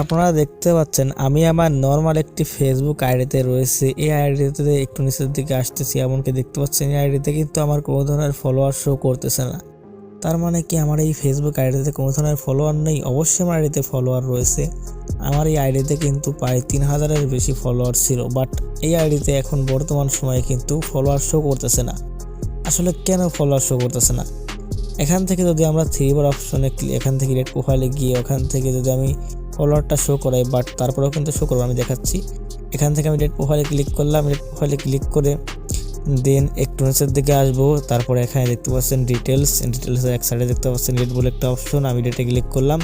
আপনারা দেখতে পাচ্ছেন, আমি আমার নর্মাল একটি ফেসবুক আইডিতে রয়েছে। এই আইডিতে একটু নিচের দিকে আসতেছি, এমনকি দেখতে পাচ্ছেন, এই আইডিতে কিন্তু আমার কোনো ধরনের ফলোয়ার শো করতেছে না। তার মানে কি, আমার এই ফেসবুক আইডিতে কোনো ধরনের ফলোয়ার নেই? অবশ্যই আমার আইডিতে ফলোয়ার রয়েছে। আমার এই আইডিতে কিন্তু প্রায় তিন হাজারের বেশি ফলোয়ার ছিল বাট এই আইডিতে এখন বর্তমান সময়ে কিন্তু ফলোয়ার শো করতেছে না। আসলে কেন ফলোয়ার শো করতেছে না? এখান থেকে যদি আমরা থ্রি বার অপশনে এখান থেকে রেড প্রোফাইলে গিয়ে, ওখান থেকে যদি আমি ফলোয়ারটা শো করাই বাট তারপরেও কিন্তু শো করব, আমি দেখাচ্ছি। এখান থেকে আমি রেড প্রোফাইলে ক্লিক করলাম রেড প্রোফাইলে ক্লিক করে দেন একটু নিচের দিকে আসব, তারপরে এখানে দেখতে পাচ্ছেন ডিটেলস ডিটেলসের এক সাইডে দেখতে পাচ্ছেন রেড বলে একটা অপশন আমি ডেটে ক্লিক করলাম।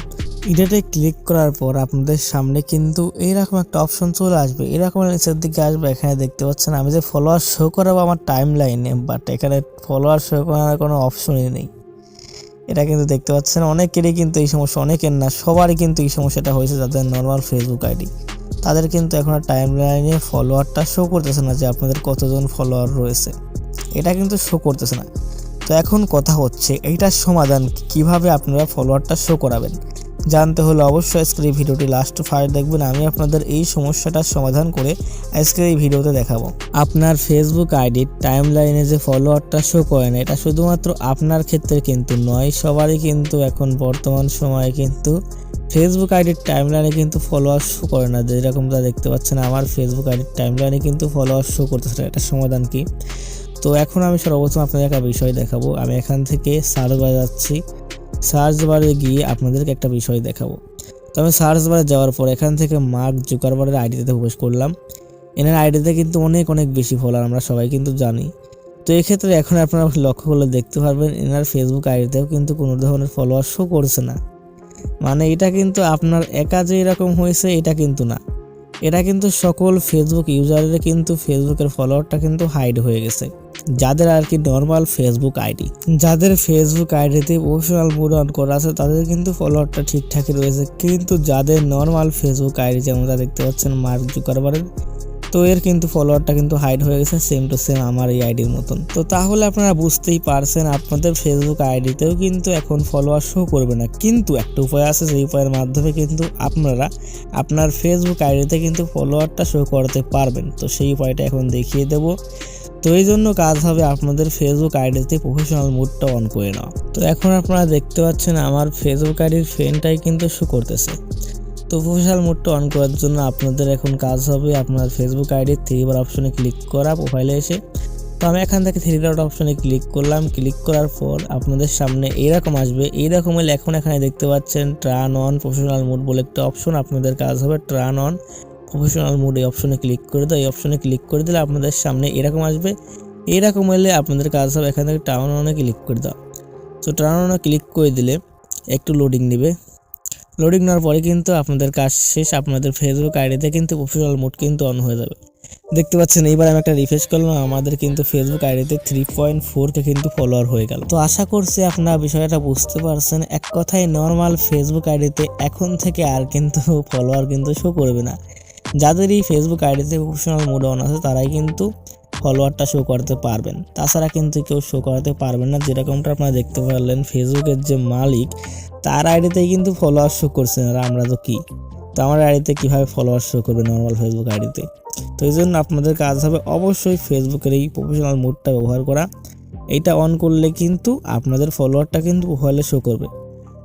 এটাতে ক্লিক করার পর আপনাদের সামনে কিন্তু এইরকম একটা অপশন চলে আসবে, এরকম নিচের দিকে আসবে, এখানে দেখতে পাচ্ছেন আমি যে ফলোয়ার শো করাবো আমার টাইম লাইনে বাট এখানে ফলোয়ার শো করার কোনো অপশনই নেই। এটা কিন্তু দেখতে পাচ্ছেন, অনেকেরই কিন্তু এই সমস্যা, অনেকের না, সবারই কিন্তু এই সমস্যাটা হয়েছে যাদের নর্মাল ফেসবুক আইডি তাদের কিন্তু এখন টাইম লাইনে ফলোয়ারটা শো করতেছে না যে আপনাদের কতজন ফলোয়ার রয়েছে। এটা কিন্তু শো করতেছে না। তো এখন কথা হচ্ছে, এইটার সমাধান? কীভাবে আপনারা ফলোয়ারটা শো করাবেন? জানতে হলে অবশ্যই আজকের এই ভিডিওটি লাস্ট ফাইল দেখবেন। আমি আপনাদের এই সমস্যাটার সমাধান করে আজকের এই ভিডিওতে দেখাবো। আপনার ফেসবুক আইডির টাইম লাইনে যে ফলোয়ারটা শো করে না এটা শুধুমাত্র আপনার ক্ষেত্রে কিন্তু নয়, সবারই কিন্তু এখন বর্তমান সময়ে কিন্তু ফেসবুক আইডির টাইম লাইনে কিন্তু ফলোয়ার শো করে না। যেরকমটা দেখতে পাচ্ছেন, আমার ফেসবুক আইডির টাইম লাইনে কিন্তু ফলোয়ার শো করতেছে না। এটা সমাধান কি? তো এখন আমি সর্বপ্রথম আপনাদের একটা বিষয় দেখাবো। আমি এখান থেকে সার্চ বারে যাচ্ছি। সার্চ বারে গিয়ে আপনাদেরকে একটা বিষয় দেখাবো। তো আমি সার্চ বারে যাওয়ার পর এখান থেকে মার্ক জুকারবারের আইডিতে প্রবেশ করলাম। এনার আইডিতে কিন্তু অনেক অনেক বেশি ফলোয়ার, আমরা সবাই কিন্তু জানি। তো এক্ষেত্রে এখন আপনারা লক্ষ্য করলে দেখতে পারবেন, এনার ফেসবুক আইডিতেও কিন্তু কোনো ধরনের ফলোয়ার শো করছে না। মানে এটা কিন্তু আপনার একা যে এরকম হয়েছে, এটা কিন্তু না। এটা কিন্তু সকল ফেসবুক ইউজারের কিন্তু ফেসবুকের ফলোয়ারটা কিন্তু হাইড হয়ে গেছে। যাদের আর কি নর্মাল ফেসবুক আইডি যাদের ফেসবুক আইডিতে প্রফেশনাল মুড অন করা আছে, তাদের কিন্তু ফলোয়ারটা ঠিকঠাকই রয়েছে। কিন্তু যাদের নর্মাল ফেসবুক আইডি যেমন দেখতে পাচ্ছেন মার্ক জুকারবারের তো এর কিন্তু ফলোয়ারটা কিন্তু হাইড হয়ে গেছে সেম টু সেম আমার এই আইডির মতন। তো তাহলে আপনারা বুঝতেই পারছেন, আপনাদের ফেসবুক আইডিতেও কিন্তু এখন ফলোয়ার শো করবে না। কিন্তু একটা উপায় আছে সেই উপায়ের মাধ্যমে কিন্তু আপনারা আপনার ফেসবুক আইডিতে কিন্তু ফলোয়ারটা শো করতে পারবেন। তো সেই উপায়টা এখন দেখিয়ে দেব। তো এই জন্য কাজ হবে আপনাদের ফেসবুক আইডিতে প্রফেশনাল মুডটা অন করে নেওয়া। তো এখন আপনারা দেখতে পাচ্ছেন, আমার ফেসবুক আইডির ফ্রেন্ডটাই কিন্তু শো করতেছে। তো প্রফেশনাল মোডটা অন করার জন্য আপনাদের এখন কাজ হবে আপনার ফেসবুক আইডি থ্রি বার অপশনে ক্লিক করা প্রোফাইলে এসে। তো আমি এখান থেকে থ্রি ডট অপশনে ক্লিক করলাম। ক্লিক করার পর আপনাদের সামনে এইরকম আসবে। এইরকম হলে এখন এখানে দেখতে পাচ্ছেন ট্রান অন প্রফেশনাল মোড বলে একটা অপশন আপনাদের কাজ হবে। ট্রান অন প্রফেশনাল মোড এই অপশনে ক্লিক করে দাও। এই অপশনে ক্লিক করে দিলে আপনাদের সামনে এরকম আসবে। এইরকম হলে আপনাদের কাজ হবে এখান থেকে টাউন অনে ক্লিক করে দাও। তো টাউন অনে ক্লিক করে দিলে একটু লোডিং নেবে। লোডিং নেওয়ার পরে কিন্তু আপনাদের কাজ শেষ, আপনাদের ফেসবুক আইডিতে কিন্তু প্রফেশনাল মোড কিন্তু অন হয়ে যাবে। দেখতে পাচ্ছেন, এইবার আমি একটা রিফ্রেশ করলাম আমাদের কিন্তু ফেসবুক আইডিতে থ্রি পয়েন্ট ফোরকে কিন্তু ফলোয়ার হয়ে গেল। তো আশা করছি আপনারা বিষয়টা বুঝতে পারছেন, এক কথায় নর্মাল ফেসবুক আইডিতে এখন থেকে আর কিন্তু ফলোয়ার কিন্তু শো করবে না। যাদের এই ফেসবুক আইডিতে প্রফেশনাল মোড অন আছে, তারাই কিন্তু ফলোয়ারটা শো করতে পারবেন। তাছাড়া কিন্তু কেউ শো করাতে পারবেন না। যেরকমটা আপনারা দেখতে পারলেন, ফেসবুকের যে মালিক, তার আইডিতেই কিন্তু ফলোয়ার শো করছেন আর আমরা তো কি? তো আমার আইডিতে কীভাবে ফলোয়ার শো করবে নর্মাল ফেসবুক আইডিতে? তো এই জন্য আপনাদের কাজ হবে অবশ্যই ফেসবুকের এই প্রফেশনাল মোডটা ব্যবহার করা। এটা অন করলে কিন্তু আপনাদের ফলোয়ারটা কিন্তু প্রোফাইলে শো করবে।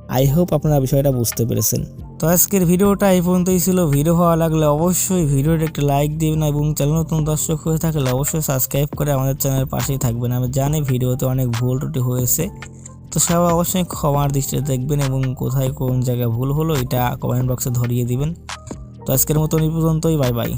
আই হোপ আপনারা বিষয়টা বুঝতে পেরেছেন। তো আজকের ভিডিওটা এই পর্যন্তই ছিল। ভিডিও ভালো লাগলে অবশ্যই ভিডিওটা একটা লাইক দেবেন এবং চ্যানেল নতুন দর্শক হয়ে থাকলে অবশ্যই সাবস্ক্রাইব করে আমাদের চ্যানেলের পাশেই থাকবেন। আমি জানি ভিডিওতে অনেক ভুল ত্রুটি হয়েছে। তো সবাই অবশ্যই ক্ষমার দৃষ্টিতে দেখবেন এবং কোথায় কোন জায়গায় ভুল হলো এটা কমেন্ট বক্সে ধরিয়ে দিবেন। তো আজকের মতন এই পর্যন্তই বাই বাই